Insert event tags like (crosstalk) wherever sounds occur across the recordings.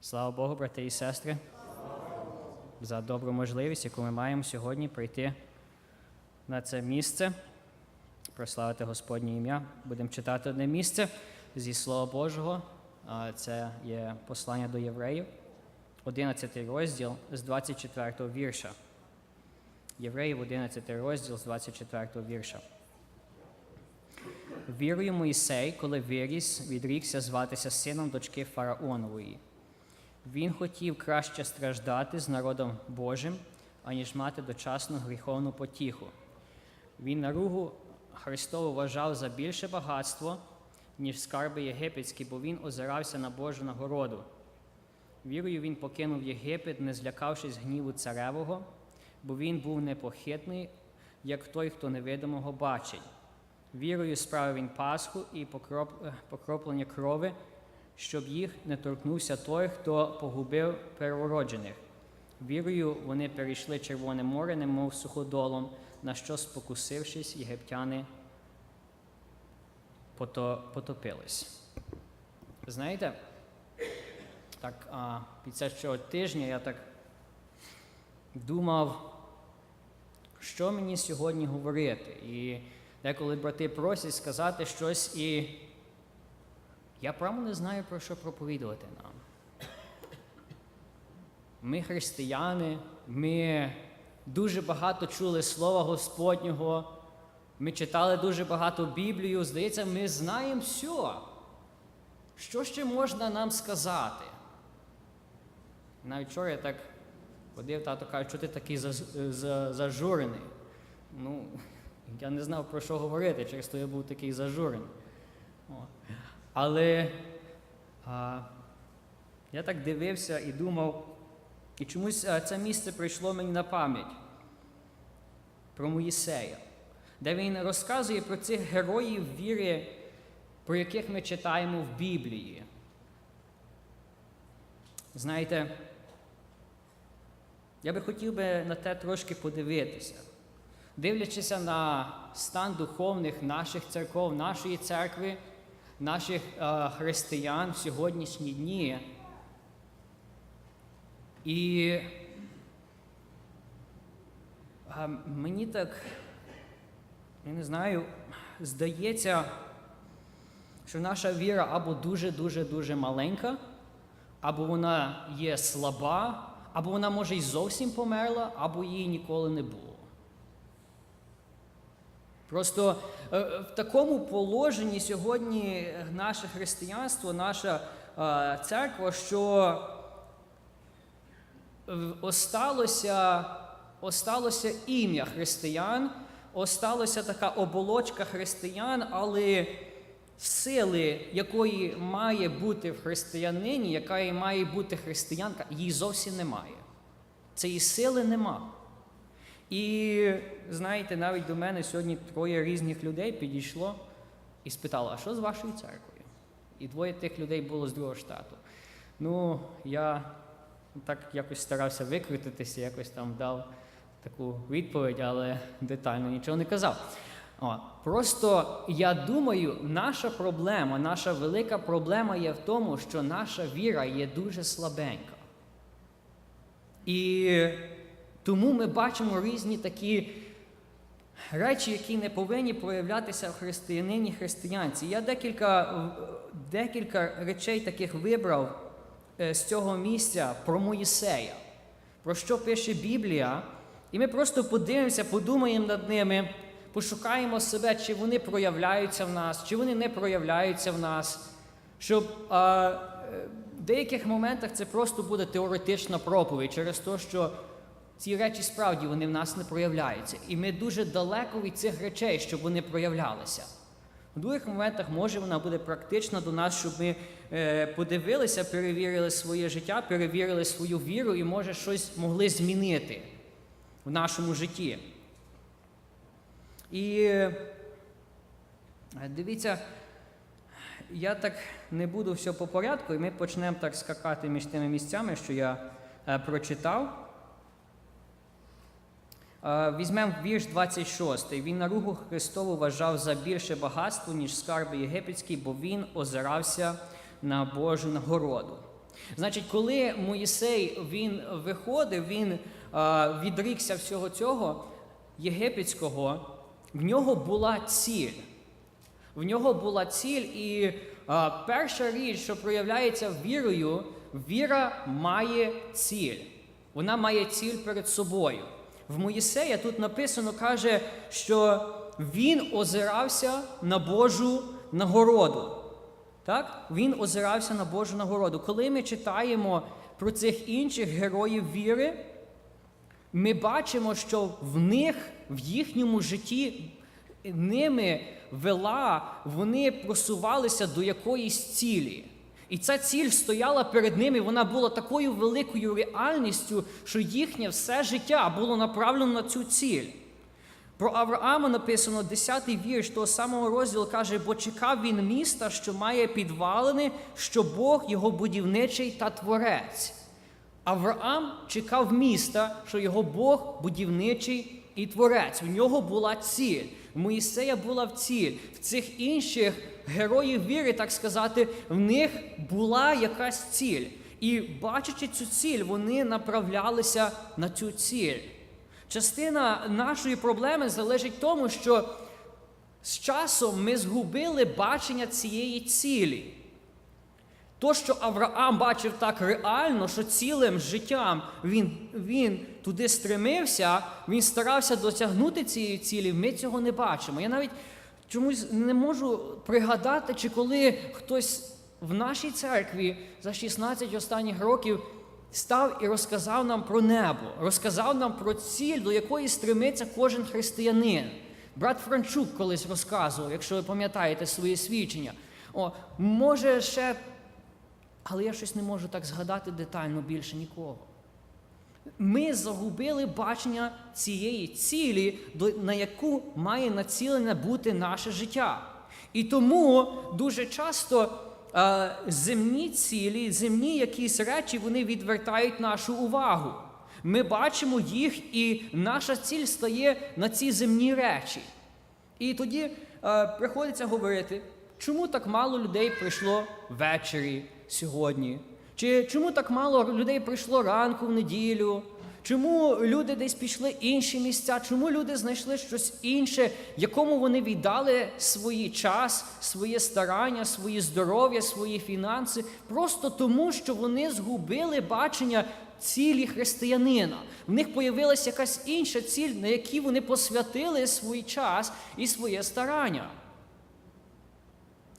Слава Богу, брати і сестри, за добру можливість, яку ми маємо сьогодні прийти на це місце, прославити Господнє ім'я. Будемо читати одне місце зі Слова Божого. Це є послання до євреїв, 11 розділ з 24 вірша. Євреїв, 11 розділ з 24 вірша. Вірою Моїсей, коли виріс, відрікся зватися сином дочки Фараонової. Він хотів краще страждати з народом Божим, аніж мати дочасну гріховну потіху. Він наругу Христову вважав за більше багатство, ніж скарби єгипетські, бо він озирався на Божу нагороду. Вірою він покинув Єгипет, не злякавшись гніву царевого, бо він був непохитний, як той, хто невидимого бачить. Вірою справив він Пасху і е, покроплення крови, щоб їх не торкнувся той, хто погубив первороджених. Вірою вони перейшли Червоне море, немов суходолом, на що, спокусившись, єгиптяни потопились. Знаєте, так, а, під час цього тижня я так думав, що мені сьогодні говорити. І деколи брати просять сказати щось, і я прямо не знаю, про що проповідувати нам. Ми християни, ми дуже багато чули Слова Господнього, ми читали дуже багато Біблію. Здається, ми знаємо все. Що ще можна нам сказати? Навіть вчора я так ходив, тато каже, що ти такий зажурений. Ну, я не знав, про що говорити, через то я був такий зажурений. О. Але а, я так дивився і думав, і чомусь це місце прийшло мені на пам'ять про Моїсея, де він розказує про цих героїв віри, про яких ми читаємо в Біблії. Знаєте, я би хотів би на те трошки подивитися. Дивлячися на стан духовних наших церков, нашої церкви, наших е, християн в сьогоднішні дні. І е, мені так, я не знаю, здається, що наша віра або дуже-дуже дуже маленька, або вона є слаба, або вона може й зовсім померла, або її ніколи не було. Просто е, в такому положенні сьогодні наше християнство, наша е, церква, що е, осталося, осталося ім'я християн, осталося така оболочка християн, але сили, якої має бути в християнині, яка і має бути християнка, її зовсім немає. Цієї сили нема. І знаєте, навіть до мене сьогодні троє різних людей підійшло і спитало, а що з вашою церквою? І двоє тих людей було з другого штату. Ну, я так якось старався викрутитися, якось там дав таку відповідь, але детально нічого не казав. О, просто я думаю, наша проблема, наша велика проблема є в тому, що наша віра є дуже слабенька. І тому ми бачимо різні такі речі, які не повинні проявлятися в християнині християнці. Я декілька, декілька речей таких вибрав е, з цього місця про Моїсея, про що пише Біблія. І ми просто подивимося, подумаємо над ними, пошукаємо себе, чи вони проявляються в нас, чи вони не проявляються в нас. Щоб а, е, в деяких моментах це просто буде теоретична проповідь через те, що ці речі справді вони в нас не проявляються. І ми дуже далеко від цих речей, щоб вони проявлялися. В других моментах, може, вона буде практична до нас, щоб ми е, подивилися, перевірили своє життя, перевірили свою віру і, може, щось могли змінити в нашому житті. І е, дивіться, я так не буду все по порядку, і ми почнемо так скакати між тими місцями, що я е, прочитав. Е, Візьмемо вірш 26. Він наругу Христову вважав за більше багатство, ніж скарби єгипетські, бо він озирався на Божу нагороду. Значить, коли Моїсей він виходив, він е, відрікся всього цього єгипетського, в нього була ціль. В нього була ціль, і перша річ, що проявляється вірою, віра має ціль. Вона має ціль перед собою. В Моїсея тут написано, каже, що він озирався на Божу нагороду. Так? Він озирався на Божу нагороду. Коли ми читаємо про цих інших героїв віри, ми бачимо, що в них, в їхньому житті, ними вела, вони просувалися до якоїсь цілі. І ця ціль стояла перед ними, вона була такою великою реальністю, що їхнє все життя було направлено на цю ціль. Про Авраама написано 10-й вірш того самого розділу каже, бо чекав він міста, що має підвалини, що Бог його будівничий та творець. Авраам чекав міста, що його Бог будівничий і творець. У нього була ціль. В Моїсея була в ціль. В цих інших героїв віри, так сказати, в них була якась ціль. І бачачи цю ціль, вони направлялися на цю ціль. Частина нашої проблеми залежить в тому, що з часом ми згубили бачення цієї цілі. То, що Авраам бачив так реально, що цілим життям він, він туди стремився, він старався досягнути цієї цілі, ми цього не бачимо. Я навіть чомусь не можу пригадати, чи коли хтось в нашій церкві за 16 останніх років став і розказав нам про небо, розказав нам про ціль, до якої стремиться кожен християнин. Брат Франчук колись розказував, якщо ви пам'ятаєте свої свідчення. О, може ще але я щось не можу так згадати детально більше нікого. Ми загубили бачення цієї цілі, на яку має націлене бути наше життя. І тому дуже часто е, земні цілі, земні якісь речі, вони відвертають нашу увагу. Ми бачимо їх, і наша ціль стає на ці земні речі. І тоді е, приходиться говорити, чому так мало людей прийшло ввечері сьогодні? Чи чому так мало людей прийшло ранку в неділю? Чому люди десь пішли інші місця? Чому люди знайшли щось інше, якому вони віддали свій час, своє старання, свої здоров'я, свої фінанси? Просто тому, що вони згубили бачення цілі християнина. В них появилася якась інша ціль, на якій вони посвятили свій час і своє старання.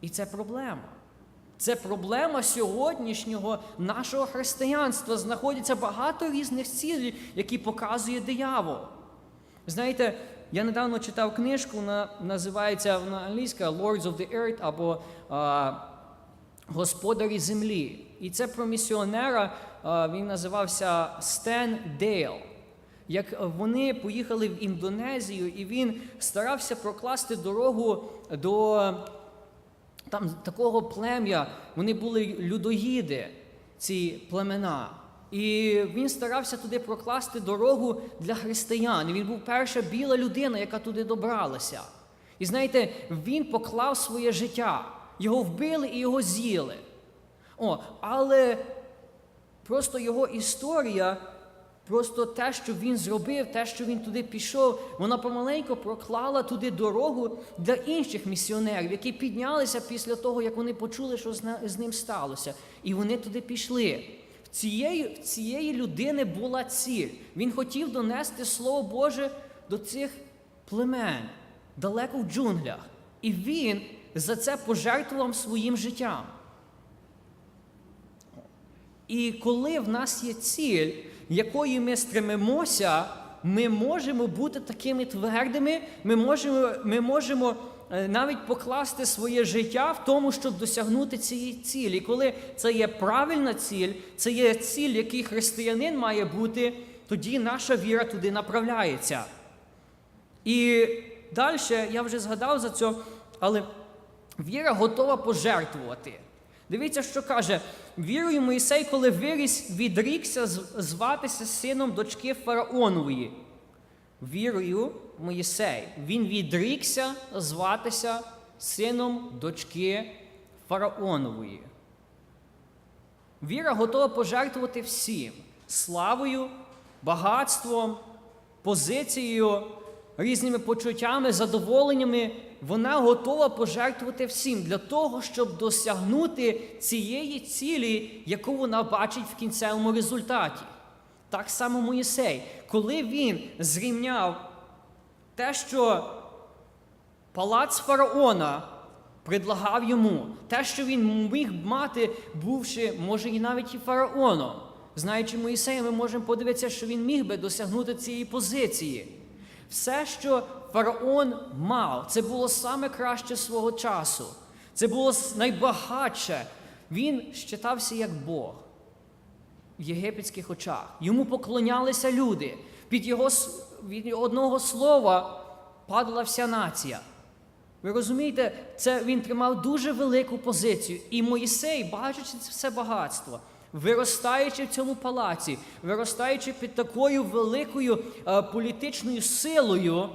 І це проблема. Це проблема сьогоднішнього нашого християнства. Знаходиться багато різних цілей, які показує диявол. Знаєте, я недавно читав книжку, вона називається на англійська Lords of the Earth або а, Господарі землі. І це про місіонера, а, він називався Стен Дейл. Як вони поїхали в Індонезію, і він старався прокласти дорогу до там такого плем'я, вони були людоїди, ці племена. І він старався туди прокласти дорогу для християн. Він був перша біла людина, яка туди добралася. І знаєте, він поклав своє життя. Його вбили і його з'їли. О, Але просто його історія Просто те, що він зробив, те, що він туди пішов, вона помаленьку проклала туди дорогу для інших місіонерів, які піднялися після того, як вони почули, що з ним сталося. І вони туди пішли. В цієї, в цієї людини була ціль. Він хотів донести Слово Боже до цих племен далеко в джунглях. І він за це пожертвував своїм життям. І коли в нас є ціль, якої ми стремимося, ми можемо бути такими твердими, ми можемо ми можемо е, навіть покласти своє життя в тому, щоб досягнути цієї цілі. І коли це є правильна ціль, це є ціль, який християнин має бути, тоді наша віра туди направляється. І далі я вже згадав за це, але віра готова пожертвувати. Дивіться, що каже: вірою Моїсей, коли виріс, відрікся зватися сином дочки Фараонової. Вірою Моїсей, він відрікся зватися сином дочки Фараонової. Віра готова пожертвувати всім славою, багатством, позицією, різними почуттями, задоволеннями. Вона готова пожертвувати всім для того, щоб досягнути цієї цілі, яку вона бачить в кінцевому результаті. Так само Моїсей, коли він зрівняв те, що палац фараона предлагав йому, те, що він міг мати, бувши, може, і навіть і фараоном. Знаючи Моїсея, ми можемо подивитися, що він міг би досягнути цієї позиції. Все, що фараон мав, це було саме краще свого часу. Це було найбагатше. Він щитався як Бог в єгипетських очах. Йому поклонялися люди. Під його від одного слова падала вся нація. Ви розумієте, це він тримав дуже велику позицію. І Моїсей, бачачи це все багатство, виростаючи в цьому палаці, виростаючи під такою великою е, політичною силою,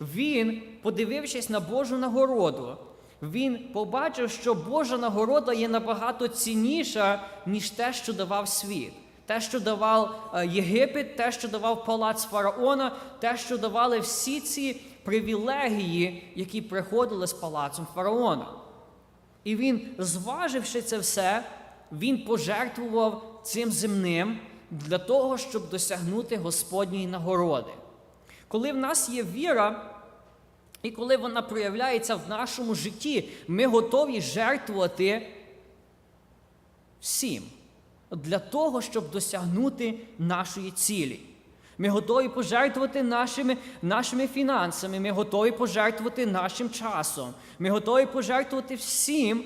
він, подивившись на Божу нагороду, він побачив, що Божа нагорода є набагато цінніша, ніж те, що давав світ. Те, що давав е, Єгипет, те, що давав палац фараона, те, що давали всі ці привілегії, які приходили з палацом фараона. І він, зваживши це все, він пожертвував цим земним для того, щоб досягнути Господньої нагороди. Коли в нас є віра, і коли вона проявляється в нашому житті, ми готові жертвувати всім для того, щоб досягнути нашої цілі. Ми готові пожертвувати нашими, нашими фінансами, ми готові пожертвувати нашим часом, ми готові пожертвувати всім,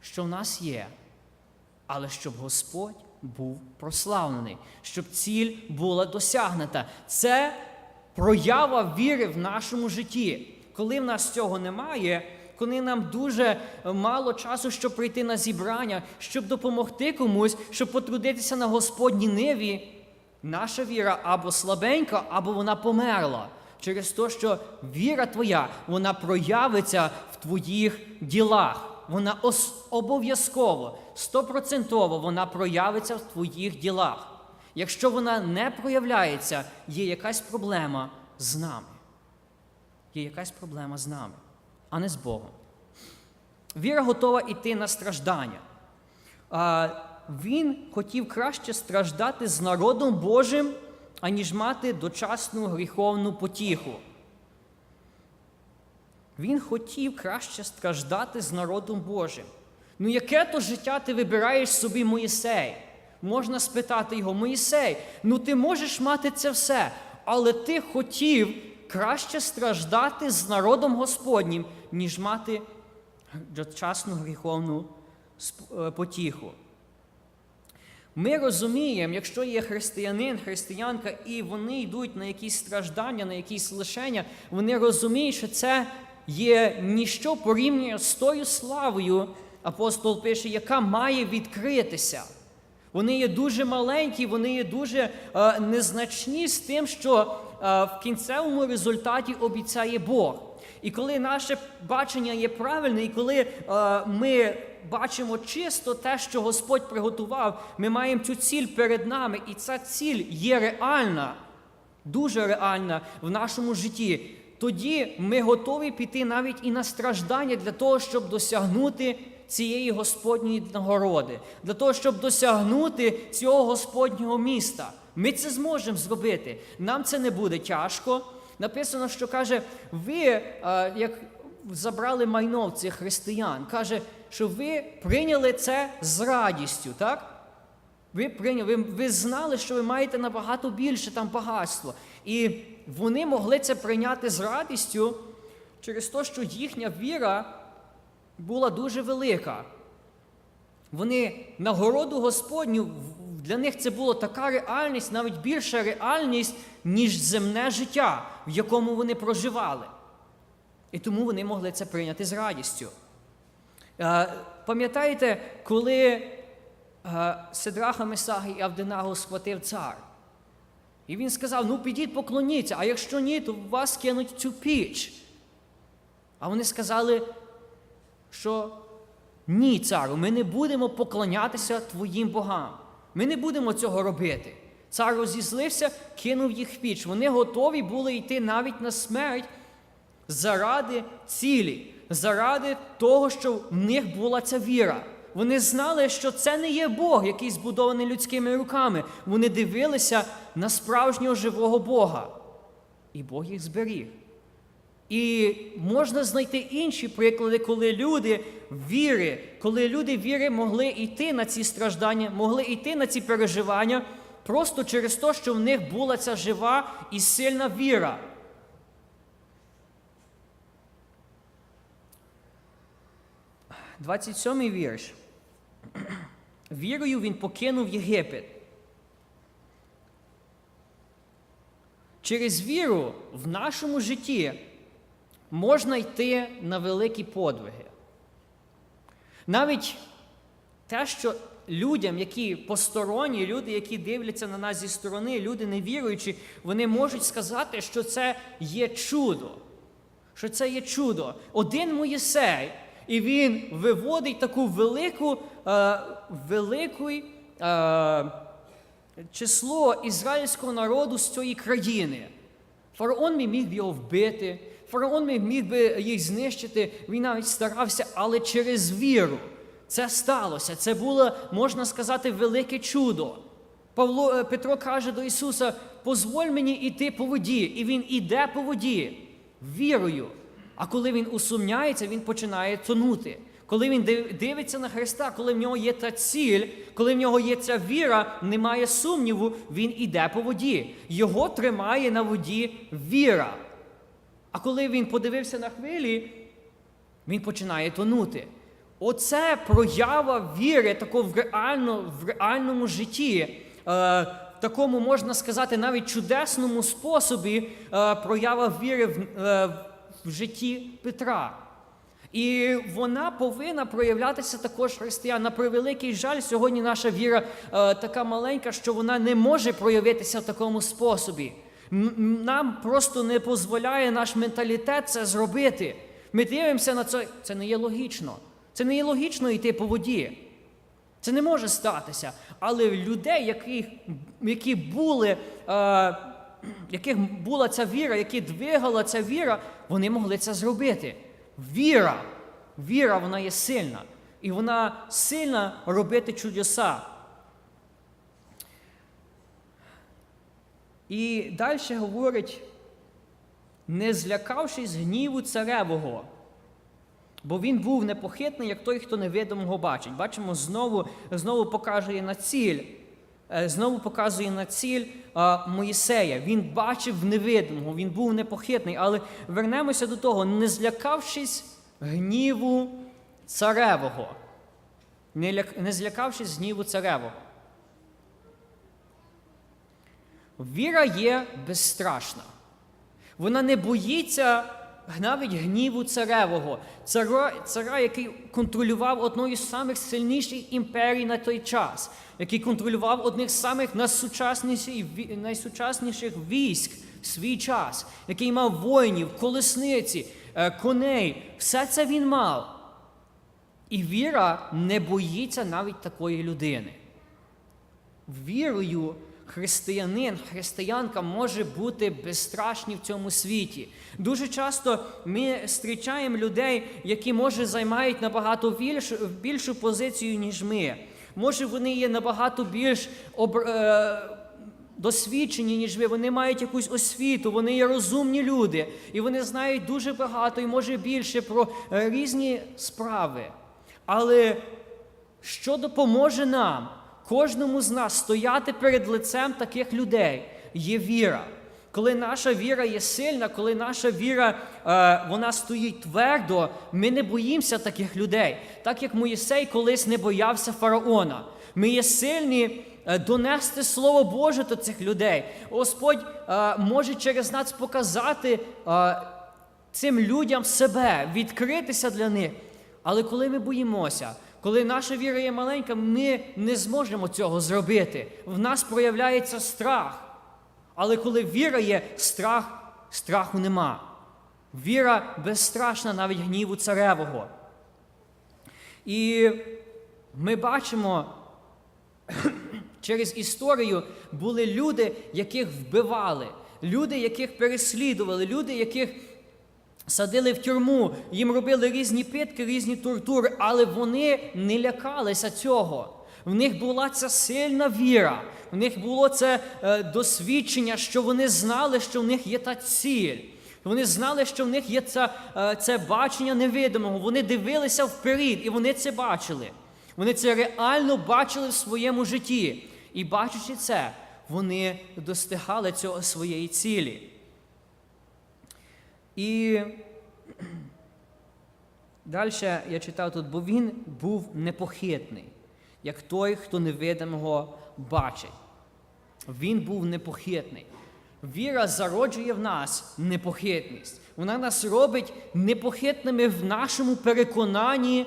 що в нас є. Але щоб Господь був прославлений, щоб ціль була досягнута. Це проява віри в нашому житті. Коли в нас цього немає, коли нам дуже мало часу, щоб прийти на зібрання, щоб допомогти комусь, щоб потрудитися на Господній ниві, наша віра або слабенька, або вона померла. Через те, що віра твоя, вона проявиться в твоїх ділах. Вона обов'язково, стопроцентово вона проявиться в твоїх ділах. Якщо вона не проявляється, є якась проблема з нами. Є якась проблема з нами, а не з Богом. Віра готова йти на страждання. Він хотів краще страждати з народом Божим, аніж мати дочасну гріховну потіху. Він хотів краще страждати з народом Божим. Ну, яке то життя ти вибираєш собі, Моїсей? Можна спитати його, Моїсей, ну ти можеш мати це все, але ти хотів краще страждати з народом Господнім, ніж мати дочасну гріховну е, потіху. Ми розуміємо, якщо є християнин, християнка, і вони йдуть на якісь страждання, на якісь лишення, вони розуміють, що це є ніщо порівняно з тою славою, апостол пише, яка має відкритися. Вони є дуже маленькі, вони є дуже е, незначні з тим, що е, в кінцевому результаті обіцяє Бог. І коли наше бачення є правильне, і коли е, ми бачимо чисто те, що Господь приготував, ми маємо цю ціль перед нами, і ця ціль є реальна, дуже реальна в нашому житті. Тоді ми готові піти навіть і на страждання для того, щоб досягнути цієї Господньої нагороди, для того, щоб досягнути цього Господнього міста. Ми це зможемо зробити. Нам це не буде тяжко. Написано, що каже, ви, е, як забрали майно в цих християн, каже, що ви прийняли це з радістю, так? Ви прийняли, ви, ви знали, що ви маєте набагато більше там багатство. І вони могли це прийняти з радістю через те, що їхня віра була дуже велика. Вони нагороду Господню, для них це була така реальність, навіть більша реальність, ніж земне життя, в якому вони проживали. І тому вони могли це прийняти з радістю. Е, Пам'ятаєте, коли е, Сидраха Месаги і Авденагу схватив цар? І він сказав: ну підіть поклоніться, а якщо ні, то вас кинуть цю піч. А вони сказали, що Ні, цару, ми не будемо поклонятися твоїм богам. Ми не будемо цього робити. Цар розізлився, кинув їх в піч. Вони готові були йти навіть на смерть заради цілі, заради того, що в них була ця віра. Вони знали, що це не є Бог, який збудований людськими руками. Вони дивилися на справжнього живого Бога. І Бог їх зберіг. І можна знайти інші приклади, коли люди віри, коли люди віри могли йти на ці страждання, могли йти на ці переживання просто через те, що в них була ця жива і сильна віра. Двадцять сьомий вірш. Вірою він покинув Єгипет. Через віру в нашому житті можна йти на великі подвиги. Навіть те, що людям, які посторонні, люди, які дивляться на нас зі сторони, люди невіруючі, вони можуть сказати, що це є чудо. Що це є чудо. Один Моїсей, і він виводить таку велику, е, велику е, число ізраїльського народу з цієї країни. Фараон міг би його вбити, фараон міг би їх знищити, він навіть старався, але через віру це сталося. Це було, можна сказати, велике чудо. Павло, е, Петро каже до Ісуса: позволь мені йти по воді, і він іде по воді вірою. А коли він усумняється, він починає тонути. Коли він дивиться на Христа, коли в нього є та ціль, коли в нього є ця віра, немає сумніву, він іде по воді. Його тримає на воді віра. А коли він подивився на хвилі, він починає тонути. Оце проява віри тако в, реально, в реальному житті, е, такому, можна сказати, навіть чудесному способі е, проява віри в, е, в житті Петра. І вона повинна проявлятися також християн. На превеликий жаль, сьогодні наша віра е, така маленька, що вона не може проявитися в такому способі. Нам просто не дозволяє наш менталітет це зробити. Ми дивимося на це. Це не є логічно. Це не є логічно йти по воді. Це не може статися. Але людей, яких, які були, е, яких була ця віра, які двигала ця віра, вони могли це зробити. Віра, віра, вона є сильна. І вона сильна робити чудеса. І далі говорить, не злякавшись гніву царевого. Бо він був непохитний, як той, хто невидимого бачить. Бачимо, знову, знову показує на ціль. Е, Знову показує на ціль Моїсея. Він бачив невидимого, він був непохитний. Але вернемося до того, не злякавшись гніву царевого. Не злякавшись гніву царевого. Віра є безстрашна. Вона не боїться навіть гніву царевого, цара, цара, який контролював одну із самих сильніших імперій на той час, який контролював одних з самих найсучасніших, військ в свій час, який мав воїнів, колесниці, е, коней. Все це він мав. І віра не боїться навіть такої людини. Вірою християнин, християнка може бути безстрашні в цьому світі. Дуже часто ми зустрічаємо людей, які може займають набагато більшу, більшу позицію, ніж ми. Може, вони є набагато більш об, е, досвідчені, ніж ви. Вони мають якусь освіту, вони є розумні люди, і вони знають дуже багато і може більше про е, різні справи. Але що допоможе нам, кожному з нас, стояти перед лицем таких людей, є віра. Коли наша віра є сильна, коли наша віра е, вона стоїть твердо, ми не боїмося таких людей, так як Моїсей колись не боявся фараона. Ми є сильні е, донести Слово Боже до цих людей. Господь е, може через нас показати цим людям себе, відкритися для них. Але коли ми боїмося, коли наша віра є маленька, ми не зможемо цього зробити. В нас проявляється страх. Але коли віра є, страх, страху нема. Віра безстрашна навіть гніву царевого. І ми бачимо, (clears throat) через історію були люди, яких вбивали, люди, яких переслідували, люди, яких садили в тюрму, їм робили різні питки, різні тортури, але вони не лякалися цього. В них була ця сильна віра, в них було це е, досвідчення, що вони знали, що в них є та ціль. Вони знали, що в них є це, це бачення невидимого. Вони дивилися вперед, і вони це бачили. Вони це реально бачили в своєму житті. І бачачи це, вони достигали цього своєї цілі. І далі я читав тут, бо він був непохитний, як той, хто невидимого бачить. Він був непохитний. Віра зароджує в нас непохитність. Вона нас робить непохитними в нашому переконанні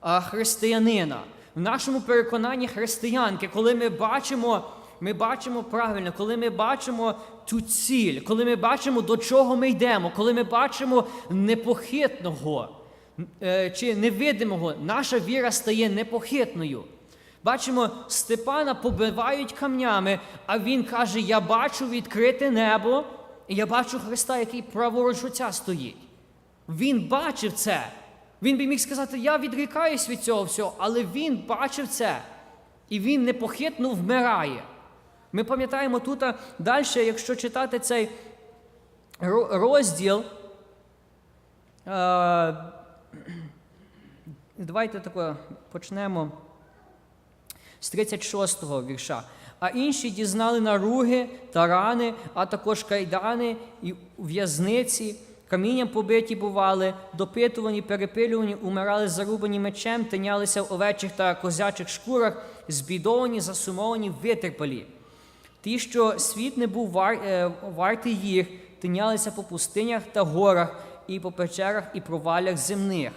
християнина, в нашому переконанні християнки, коли ми бачимо, ми бачимо правильно, коли ми бачимо ту ціль, коли ми бачимо, до чого ми йдемо, коли ми бачимо непохитного е, чи невидимого, наша віра стає непохитною. Бачимо, Степана побивають камнями, а він каже: Я бачу відкрите небо, і я бачу Христа, який праворуч отця стоїть. Він бачив це. Він би міг сказати, я відрікаюсь від цього всього, але він бачив це. І він непохитно вмирає. Ми пам'ятаємо тут далі, якщо читати цей розділ. Давайте тако почнемо з 36-го вірша. А інші дізнали наруги та рани, а також кайдани і в'язниці, камінням побиті бували, допитувані, перепилювані, умирали зарубані мечем, тинялися в овечих та козячих шкурах, збідовані, засумовані, витерпалі. Ті, що світ не був вар, е, вартий їх, тинялися по пустинях та горах, і по печерах, і провалях земних.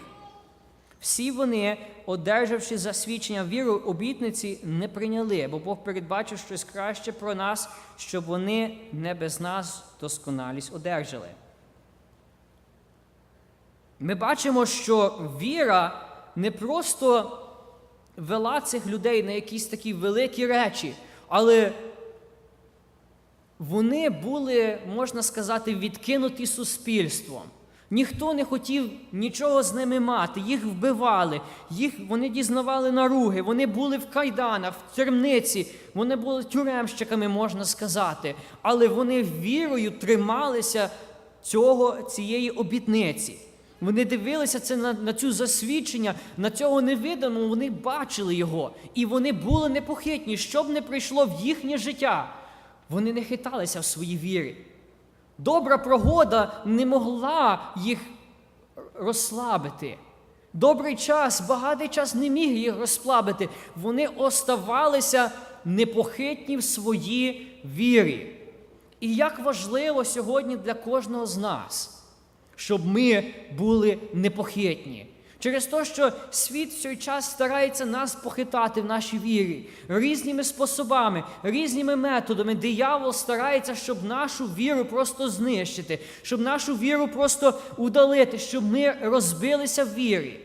Всі вони, одержавши засвідчення віру, обітниці не прийняли, бо Бог передбачив щось краще про нас, щоб вони не без нас досконалість одержали. Ми бачимо, що віра не просто вела цих людей на якісь такі великі речі, але вони були, можна сказати, відкинуті суспільством. Ніхто не хотів нічого з ними мати, їх вбивали, їх вони дізнавали наруги, вони були в кайданах, в тюрмниці, вони були тюремщиками, можна сказати, але вони вірою трималися цього, цієї обітниці. Вони дивилися це на, на цю засвідчення, на цього невидимого, вони бачили його, і вони були непохитні, що б не прийшло в їхнє життя. Вони не хиталися в своїй вірі. Добра прогода не могла їх розслабити. Добрий час, багатий час не міг їх розслабити. Вони оставалися непохитні в своїй вірі. І як важливо сьогодні для кожного з нас, щоб ми були непохитні. Через те, що світ в цей час старається нас похитати в нашій вірі різними способами, різними методами. Диявол старається, щоб нашу віру просто знищити, щоб нашу віру просто удалити, щоб ми розбилися в вірі.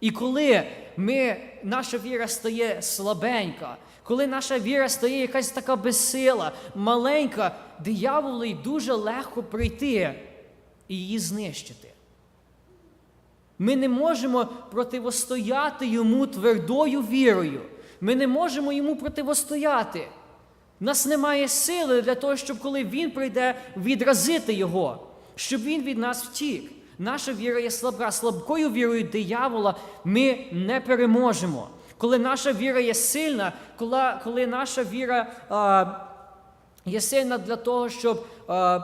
І коли ми, наша віра стає слабенька, коли наша віра стає якась така безсила, маленька, дияволу й дуже легко прийти і її знищити. Ми не можемо противостояти йому твердою вірою. Ми не можемо йому противостояти. У нас немає сили для того, щоб коли він прийде, відразити його, щоб він від нас втік. Наша віра є слабка. Слабкою вірою диявола ми не переможемо. Коли наша віра є сильна, коли, коли наша віра а, є сильна для того, щоб а,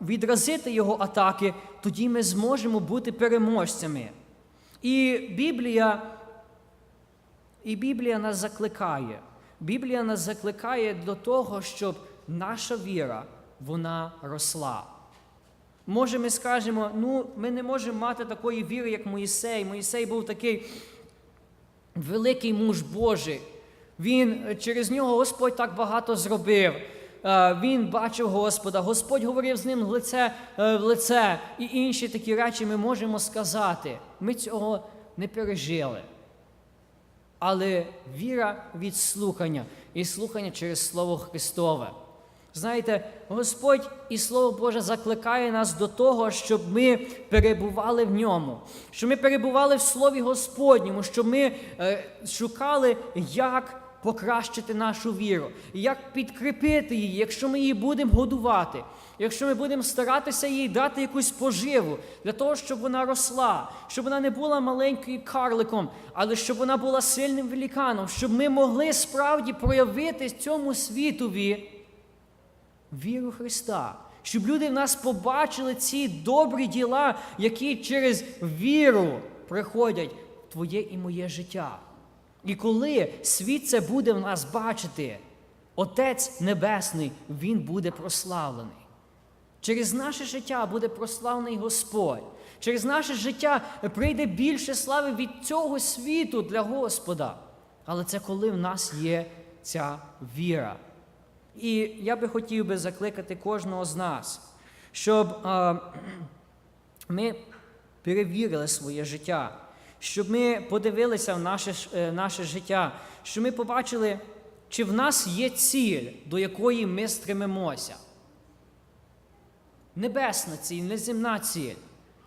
відразити його атаки, тоді ми зможемо бути переможцями. І Біблія, і Біблія нас закликає. Біблія нас закликає до того, щоб наша віра вона росла. Може, ми скажемо, ну, ми не можемо мати такої віри, як Моїсей. Моїсей був такий великий муж Божий. Він через нього Господь так багато зробив. Е, Він бачив Господа, Господь говорив з ним в лице е, в лице. І інші такі речі ми можемо сказати. Ми цього не пережили. але віра від слухання і слухання через Слово Христове. Знаєте, Господь і Слово Боже закликає нас до того, щоб ми перебували в ньому, щоб ми перебували в Слові Господньому, щоб ми е, шукали, як покращити нашу віру, як підкріпити її, якщо ми її будемо годувати, якщо ми будемо старатися їй дати якусь поживу для того, щоб вона росла, щоб вона не була маленькою карликом, але щоб вона була сильним великаном, щоб ми могли справді проявити цьому світові віру Христа. Щоб люди в нас побачили ці добрі діла, які через віру приходять в твоє і моє життя. І коли світ це буде в нас бачити, Отець Небесний, Він буде прославлений. Через наше життя буде прославлений Господь. Через наше життя прийде більше слави від цього світу для Господа. Але це коли в нас є ця віра. І я би хотів би закликати кожного з нас, щоб а, ми перевірили своє життя, щоб ми подивилися в наше, е, наше життя, щоб ми побачили, чи в нас є ціль, до якої ми стремимося. Небесна ціль, не земна ціль.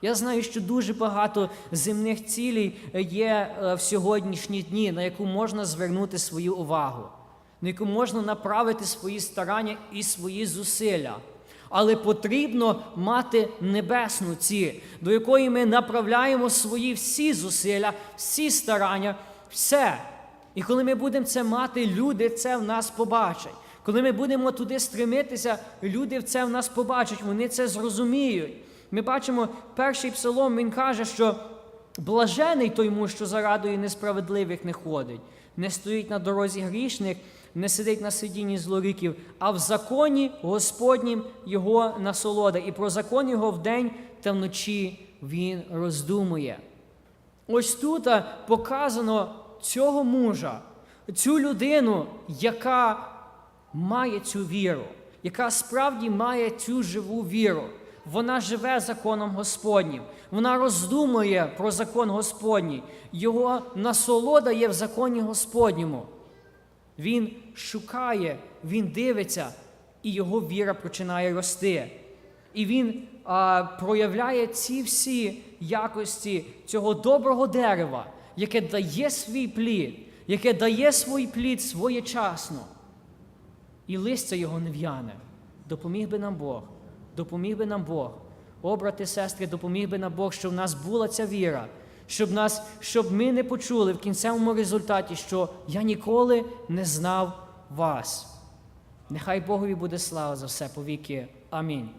Я знаю, що дуже багато земних цілей є е, в сьогоднішні дні, на яку можна звернути свою увагу, на яку можна направити свої старання і свої зусилля. Але потрібно мати небесну ціль, до якої ми направляємо свої всі зусилля, всі старання, все. І коли ми будемо це мати, люди це в нас побачать. Коли ми будемо туди стремитися, люди це в нас побачать, вони це зрозуміють. Ми бачимо, перший псалом він каже, що блажений той муж, що за несправедливих не ходить, не стоїть на дорозі грішних, не сидить на сидінні злоріків, а в законі Господнім його насолода, і про закон його вдень та вночі він роздумує. Ось тут показано цього мужа, цю людину, яка має цю віру, яка справді має цю живу віру. Вона живе законом Господнім, вона роздумує про закон Господній, його насолода є в законі Господньому. Він шукає, він дивиться, і його віра починає рости. І він а, проявляє ці всі якості цього доброго дерева, яке дає свій плід, яке дає свій плід своєчасно. І листя його не в'яне. Допоміг би нам Бог, допоміг би нам Бог. О, брати, сестри, допоміг би нам Бог, щоб в нас була ця віра, щоб, нас, щоб ми не почули в кінцевому результаті, що я ніколи не знав вас. Нехай Богові буде слава за все повіки. Амінь.